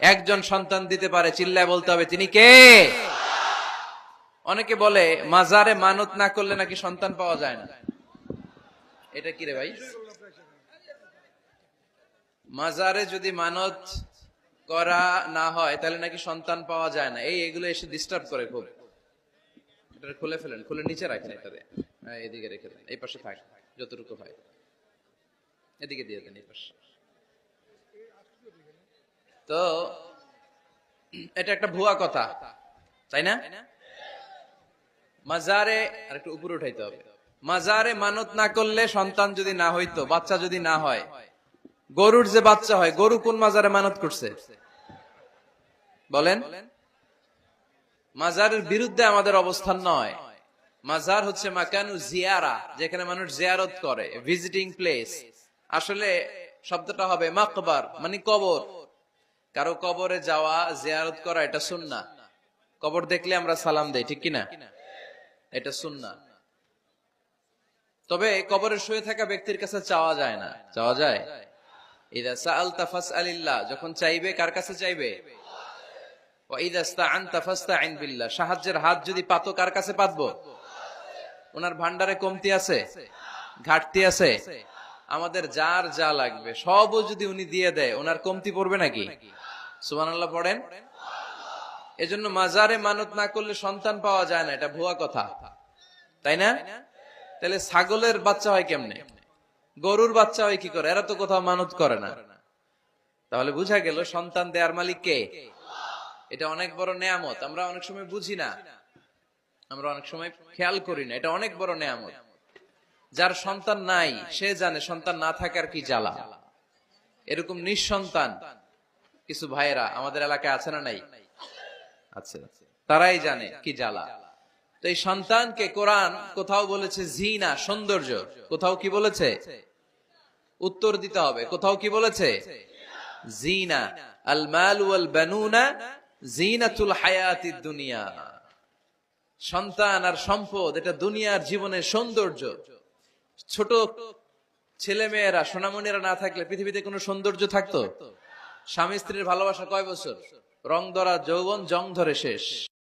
একজন সন্তান দিতে পারে চিল্লায় বলতে হবে তিনি কে? অনেকে বলে মাজারে মানত না করলে নাকি সন্তান পাওয়া যায় না। এটা কি রে ভাই? মাজারে যদি মানত করা না হয় তাহলে নাকি সন্তান পাওয়া যায় না। এই এগুলো এসে ডিস্টার্ব করে খুব। এটা খুলে ফেলেন খুলে নিচে রাখেন এটাতে হ্যাঁ, এদিকে রেখে দেন এই পাশে থাক যতটুকু হয়। এদিকে দিয়ে দেন এই পাশে। তো, এটা একটা ভুয়া কথা, তাই না? মাজারে আর একটু উপরে উঠাইতে হবে। মাজারে মানত না করলে সন্তান যদি না হইতো, বাচ্চা যদি না হয়, গরুর যে বাচ্চা হয়, গরু কোন মাজারে মানত করছে? বলেন। মাজারের বিরুদ্ধে আমাদের অবস্থান নয়। মাজার হচ্ছে মাকানু জিয়ারা, যেখানে মানুষ জিয়ারত করে ভিজিটিং প্লেস আসলে শব্দটা হবে মাকবার মানে কবর। কারও কবরে যাওয়া, জিয়ারত করা, এটা সুন্না কবর দেখলে আমরা সালাম দেই, ঠিক কিনা? এটা সুন্না তবে কবরে শুয়ে থাকা ব্যক্তির কাছে চাওয়া যায় না। চাওয়া যায়? যখন চাইবে, কার কাছে চাইবে? সাহায্যের হাত যদি পাতো, কার কাছে পাতবো? ওনার ভান্ডারে কমতি আছে? ঘাটতি আছে? আমাদের যার যা লাগবে, সবও যদি উনি দিয়ে দেয়, ওনার কমতি পড়বে নাকি? সুবহানাল্লাহ পড়েন। এজন্য মাজারে মানত না করলে সন্তান পাওয়া যায় না, এটা ভুয়া কথা। তাই না? তাহলে ছাগলের বাচ্চা হয় কেমনে? গরুর বাচ্চা হয় কি করে? এরা তো কোথাও মানত করে না। তাহলে বুঝা গেল সন্তান দেয়ার মালিক কে? এটা অনেক বড় নেয়ামত, আমরা অনেক সময় বুঝি না। আমরা অনেক সময় খেয়াল করি না, এটা অনেক বড় নেয়ামত। যার সন্তান নাই সে জানে সন্তান না থাকার কি জ্বালা। এরকম নিঃসন্তান কিছু ভাইয়েরা আমাদের এলাকায় আছে না নাই? আছে। তারাই জানে কি জ্বালা। তো এই সন্তানকে কোরআন কোথাও বলেছে জিনা সৌন্দর্য। কোথাও কি বলেছে? উত্তর দিতে হবে। কোথাও কি বলেছে? জিনা। আল মাল ওয়াল বানুনা জিনাতুল হায়াতিদ দুনিয়া। সন্তান আর সম্পদ এটা দুনিয়ার জীবনের সৌন্দর্য। ছোট ছেলে মেয়েরা সোনামণিরা না থাকলে পৃথিবীতে কোনো সৌন্দর্য থাকতো? স্বামী স্ত্রীর ভালোবাসা কয় বছর? রং ধরা, যৌবন, জং ধরে শেষ।